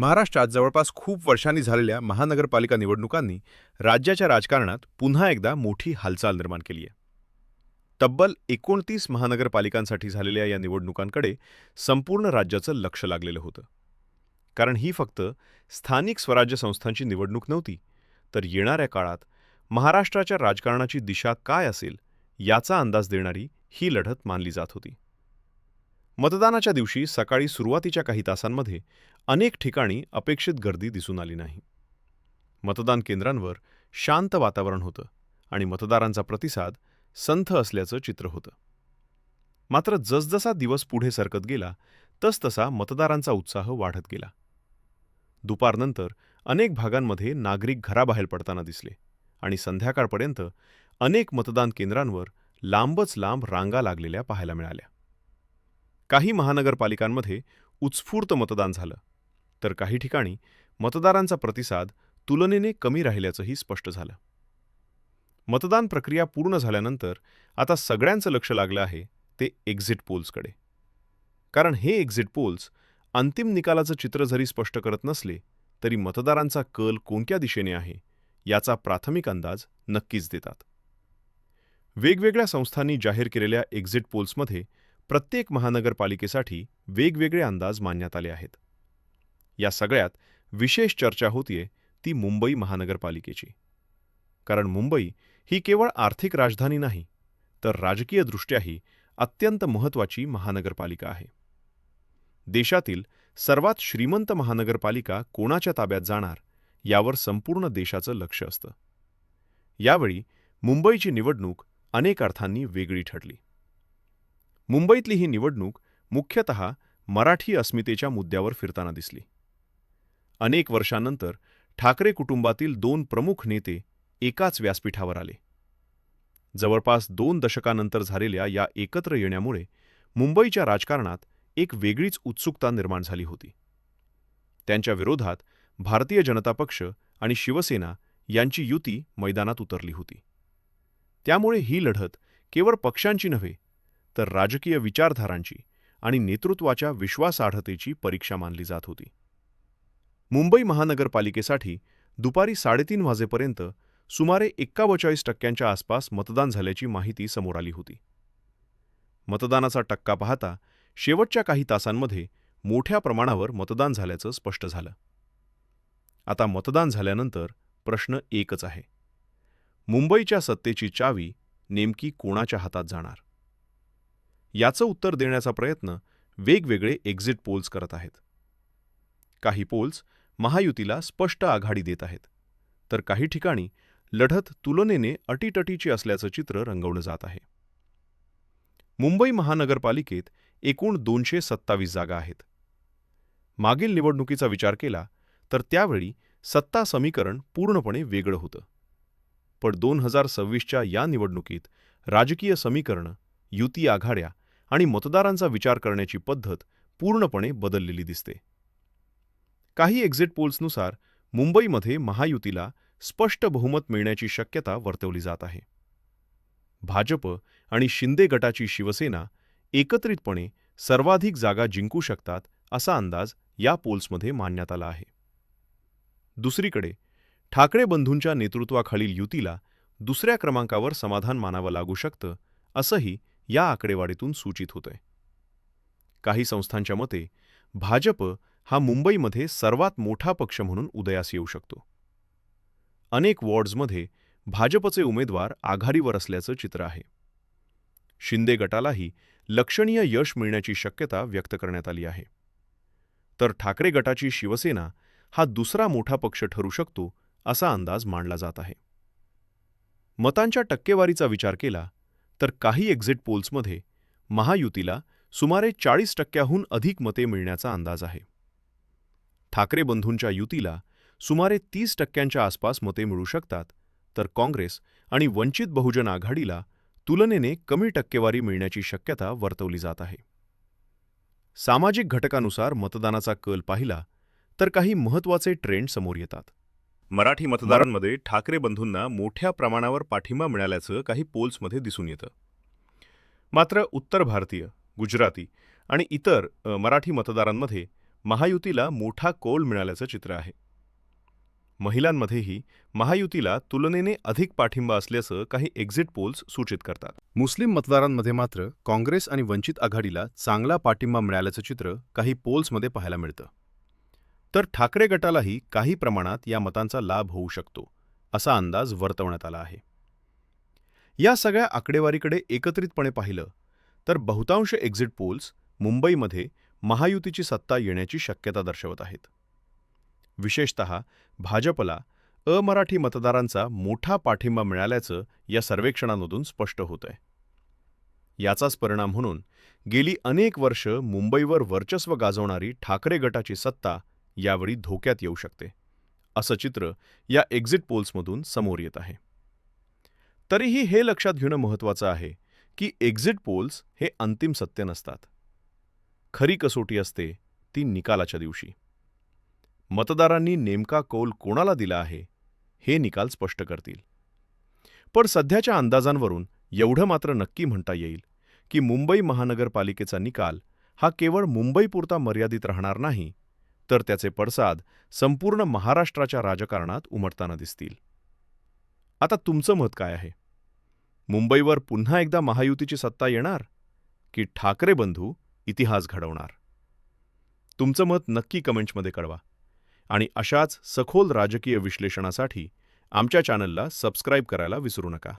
महाराष्ट्रात जवळपास खूप वर्षांनी झालेल्या महानगरपालिका निवडणुकांनी राज्याच्या राजकारणात पुन्हा एकदा मोठी हालचाल निर्माण केली आहे. तब्बल एकोणतीस महानगरपालिकांसाठी झालेल्या या निवडणुकांकडे संपूर्ण राज्याचं लक्ष लागलेलं होतं. कारण ही फक्त स्थानिक स्वराज्य संस्थांची निवडणूक नव्हती तर येणाऱ्या काळात महाराष्ट्राच्या राजकारणाची दिशा काय असेल याचा अंदाज देणारी ही लढत मानली जात होती. मतदानाच्या दिवशी सकाळी सुरुवातीच्या काही तासांमध्ये अनेक ठिकाणी अपेक्षित गर्दी दिसून आली नाही. मतदान केंद्रांवर शांत वातावरण होतं आणि मतदारांचा प्रतिसाद संथ असल्याचं चित्र होतं. मात्र जसजसा दिवस पुढे सरकत गेला तसतसा मतदारांचा उत्साह वाढत गेला. दुपारनंतर अनेक भागांमध्ये नागरिक घराबाहेर पडताना दिसले आणि संध्याकाळपर्यंत अनेक मतदान केंद्रांवर लांबच लांब रांगा लागलेल्या पाहायला मिळाल्या. काही महानगरपालिकांमध्ये उत्स्फूर्त मतदान झालं. तर काही ठिकाणी मतदारांचा प्रतिसाद तुलनेने कमी राहिल्याचंही स्पष्ट झालं. मतदान प्रक्रिया पूर्ण झाल्यानंतर आता सगळ्यांचं लक्ष लागलं आहे ते एक्झिट पोल्सकडे कारण हे एक्झिट पोल्स अंतिम निकालाचं चित्र जरी स्पष्ट करत नसले तरी मतदारांचा कल कोणत्या दिशेने आहे याचा प्राथमिक अंदाज नक्कीच देतात. वेगवेगळ्या संस्थांनी जाहीर केलेल्या एक्झिट पोल्समध्ये प्रत्येक महानगरपालिकेसाठी वेगवेगळे अंदाज मानण्यात आले आहेत. या सगळ्यात विशेष चर्चा होतीये ती मुंबई महानगरपालिकेची. कारण मुंबई ही केवळ आर्थिक राजधानी नाही तर राजकीयदृष्ट्याही अत्यंत महत्त्वाची महानगरपालिका आहे. देशातील सर्वात श्रीमंत महानगरपालिका कोणाच्या ताब्यात जाणार यावर संपूर्ण देशाचं लक्ष असतं. यावेळी मुंबईची निवडणूक अनेक अर्थांनी वेगळी ठरली. मुंबईतली ही निवडणूक मुख्यतः मराठी अस्मितेच्या मुद्द्यावर फिरताना दिसली. अनेक वर्षांनंतर ठाकरे कुटुंबातील दोन प्रमुख नेते एकाच व्यासपीठावर आले. जवळपास दोन दशकानंतर झालेल्या या एकत्र येण्यामुळे मुंबईच्या राजकारणात एक वेगळीच उत्सुकता निर्माण झाली होती. त्यांच्या विरोधात भारतीय जनता पक्ष आणि शिवसेना यांची युती मैदानात उतरली होती. त्यामुळे ही लढत केवळ पक्षांची नव्हे तर राजकीय विचारधारांची आणि नेतृत्वाच्या विश्वासार्हतेची परीक्षा मानली जात होती. मुंबई महानगरपालिकेसाठी दुपारी साडेतीन वाजेपर्यंत सुमारे एक्कावचाळीस टक्क्यांच्या आसपास मतदान झाल्याची माहिती समोर आली होती. मतदानाचा टक्का पाहता शेवटच्या काही तासांमध्ये मोठ्या प्रमाणावर मतदान झाल्याचं स्पष्ट झालं. आता मतदान झाल्यानंतर प्रश्न एकच आहे. मुंबईच्या सत्तेची चावी नेमकी कोणाच्या हातात जाणार? याचं उत्तर देण्याचा प्रयत्न वेगवेगळे एक्झिट पोल्स करत आहेत. काही पोल्स महायुतीला स्पष्ट आघाडी देत आहेत. तर काही ठिकाणी लढत तुलनेने अटीटटीची असल्याचं चित्र रंगवलं जात आहे. मुंबई महानगरपालिकेत एकूण दोनशे सत्तावीस जागा आहेत. मागील निवडणुकीचा विचार केला तर त्यावेळी सत्ता समीकरण पूर्णपणे वेगळं होतं. पण दोन हजार सव्वीसच्या या निवडणुकीत राजकीय समीकरणं युती आघाड्या आणि मतदारांचा विचार करण्याची पद्धत पूर्णपणे बदललेली दिसते. काही एक्झिट पोल्सनुसार मुंबईमध्ये महायुतीला स्पष्ट बहुमत मिळण्याची शक्यता वर्तवली जात आहे. भाजप आणि शिंदे गटाची शिवसेना एकत्रितपणे सर्वाधिक जागा जिंकू शकतात असा अंदाज या पोल्समध्ये मानण्यात आला आहे. दुसरीकडे ठाकरे बंधूंच्या नेतृत्वाखालील युतीला दुसऱ्या क्रमांकावर समाधान मानावं लागू शकतं असंही या आकडेवारीतून सूचित होतंय. काही संस्थांच्या मते भाजप हा मुंबईमध्ये सर्वात मोठा पक्ष म्हणून उदयास येऊ शकतो. अनेक वॉर्ड्समध्ये भाजपचे उमेदवार आघाडीवर असल्याचं चित्र आहे. शिंदे गटालाही लक्षणीय यश मिळण्याची शक्यता व्यक्त करण्यात आली आहे. तर ठाकरे गटाची शिवसेना हा दुसरा मोठा पक्ष ठरू शकतो असा अंदाज मांडला जात आहे. मतांच्या टक्केवारीचा विचार केला तर काही एक्झिट पोल्समध्ये महायुतीला सुमारे चाळीस टक्क्याहून अधिक मते मिळण्याचा अंदाज आहे. ठाकरे बंधूंच्या युतीला सुमारे तीस टक्क्यांच्या आसपास मते मिळू शकतात तर काँग्रेस आणि वंचित बहुजन आघाडीला तुलनेने कमी टक्केवारी मिळण्याची शक्यता वर्तवली जात आहे. सामाजिक घटकानुसार मतदानाचा कल पाहिला तर काही महत्त्वाचे ट्रेंड समोर येतात. मराठी मतदारांमध्ये ठाकरे बंधूंना मोठ्या प्रमाणावर पाठिंबा मिळाल्याचं काही पोल्समध्ये दिसून येतं. मात्र उत्तर भारतीय गुजराती आणि इतर मराठी मतदारांमध्ये महायुतीला मोठा कौल मिळाल्याचं चित्र आहे. महिलांमध्येही महायुतीला तुलनेने अधिक पाठिंबा असल्याचं काही एक्झिट पोल्स सूचित करतात. मुस्लिम मतदारांमध्ये मात्र काँग्रेस आणि वंचित आघाडीला चांगला पाठिंबा मिळाल्याचं चित्र काही पोल्समध्ये पाहायला मिळतं. तर ठाकरे गटालाही काही प्रमाणात या मतांचा लाभ होऊ शकतो असा अंदाज वर्तवण्यात आला आहे. या सगळ्या आकडेवारीकडे एकत्रितपणे पाहिलं तर बहुतांश एक्झिट पोल्स मुंबईमध्ये महायुतीची सत्ता येण्याची शक्यता दर्शवत आहेत. विशेषत भाजपला अमराठी मतदारांचा मोठा पाठिंबा मिळाल्याचं या सर्वेक्षणांमधून स्पष्ट होतंय. याचाच परिणाम म्हणून गेली अनेक वर्ष मुंबईवर वर्चस्व गाजवणारी ठाकरे गटाची सत्ता यावेळी धोक्यात येऊ शकते. असं चित्र या एक्झिट पोल्समधून समोर येत आहे. तरीही हे लक्षात घेणं महत्त्वाचं आहे की एक्झिट पोल्स हे अंतिम सत्य नसतात. खरी कसोटी असते ती निकालाच्या दिवशी. मतदारांनी नेमका कौल कोणाला दिला आहे हे निकाल स्पष्ट करतील. पण सध्याच्या अंदाजांवरून एवढं मात्र नक्की म्हणता येईल की मुंबई महानगरपालिकेचा निकाल हा केवळ मुंबईपुरता मर्यादित राहणार नाही तर त्याचे पडसाद संपूर्ण महाराष्ट्राच्या राजकारणात उमटताना दिसतील. आता तुमचं मत काय आहे? मुंबईवर पुन्हा एकदा महायुतीची सत्ता येणार की ठाकरे बंधू इतिहास घडवणार? तुमचं मत नक्की कमेंट्समध्ये कळवा आणि अशाच सखोल राजकीय विश्लेषणासाठी आमच्या चॅनलला सबस्क्राईब करायला विसरू नका.